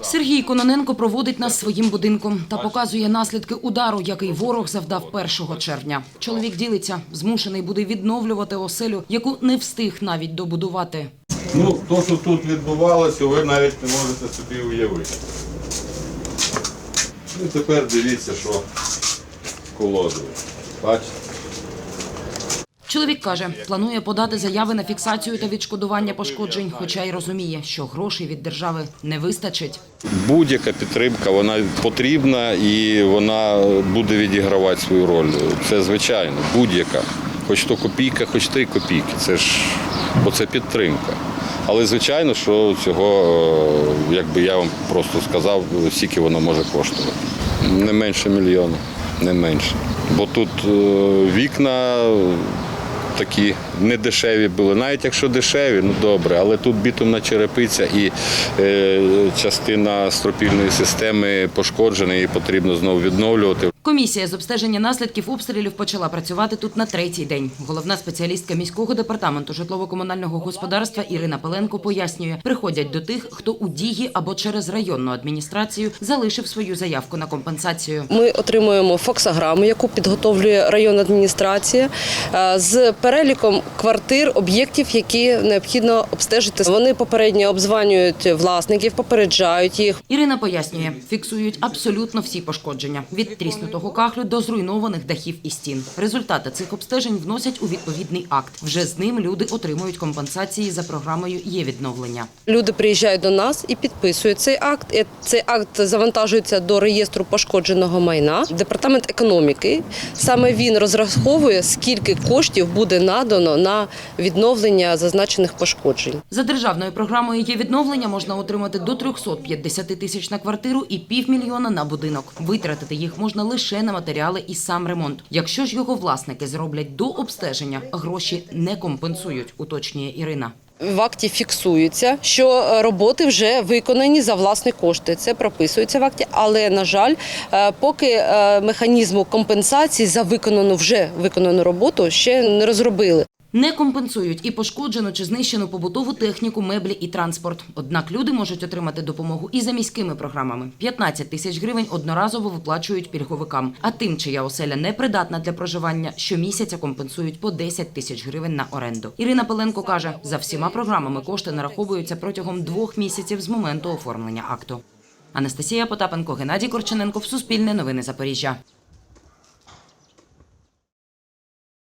Сергій Кононенко проводить нас своїм будинком та показує наслідки удару, який ворог завдав 1 червня. Чоловік ділиться, змушений буде відновлювати оселю, яку не встиг навіть добудувати. Ну, то, що тут відбувалося, ви навіть не можете собі уявити. Ну, тепер дивіться, що колодою. Бачите? Чоловік каже, планує подати заяви на фіксацію та відшкодування пошкоджень, хоча й розуміє, що грошей від держави не вистачить. Будь-яка підтримка вона потрібна і вона буде відігравати свою роль. Це звичайно, будь-яка. Хоч то копійка, хоч три копійки. Це ж бо це підтримка. Але звичайно, що цього, е, як би я вам просто сказав, скільки воно може коштувати. Не менше мільйона, не менше. Бо тут е, вікна такі недешеві були. Навіть якщо дешеві, ну добре, але тут бітумна черепиця і е, частина стропільної системи пошкоджена, її потрібно знову відновлювати. Комісія з обстеження наслідків обстрілів почала працювати тут на третій день. Головна спеціалістка міського департаменту житлово-комунального господарства Ірина Пеленко пояснює, приходять до тих, хто у дії або через районну адміністрацію залишив свою заявку на компенсацію. Ми отримуємо фоксограму, яку підготовлює районна адміністрація е, з переліком квартир, об'єктів, які необхідно обстежити. Вони попередньо обзванюють власників, попереджають їх. Ірина пояснює, фіксують абсолютно всі пошкодження від тріснутого кахлю до зруйнованих дахів і стін. Результати цих обстежень вносять у відповідний акт. Вже з ним люди отримують компенсації за програмою є відновлення. Люди приїжджають до нас і підписують цей акт. Цей акт завантажується до реєстру пошкодженого майна. Департамент економіки саме він розраховує, скільки коштів буде надано на відновлення зазначених пошкоджень. За державною програмою є відновлення можна отримати до 350 тисяч на квартиру і півмільйона на будинок. Витратити їх можна лише на матеріали і сам ремонт. Якщо ж його власники зроблять до обстеження, гроші не компенсують, уточнює Ірина. В акті фіксується, що е, роботи вже виконані за власні кошти. Це прописується в акті, але на жаль, е, поки е, механізму компенсації за виконану вже виконану роботу ще не розробили. Не компенсують і пошкоджену чи знищену побутову техніку, меблі і транспорт. Однак люди можуть отримати допомогу і за міськими програмами. 15 тисяч гривень одноразово виплачують пільговикам. А тим, чия оселя непридатна для проживання, щомісяця компенсують по 10 тисяч гривень на оренду. Ірина Пеленко каже, за всіма програмами кошти нараховуються протягом двох місяців з моменту оформлення акту. Анастасія Потапенко, Геннадій Корчененко Суспільне новини Запоріжжя.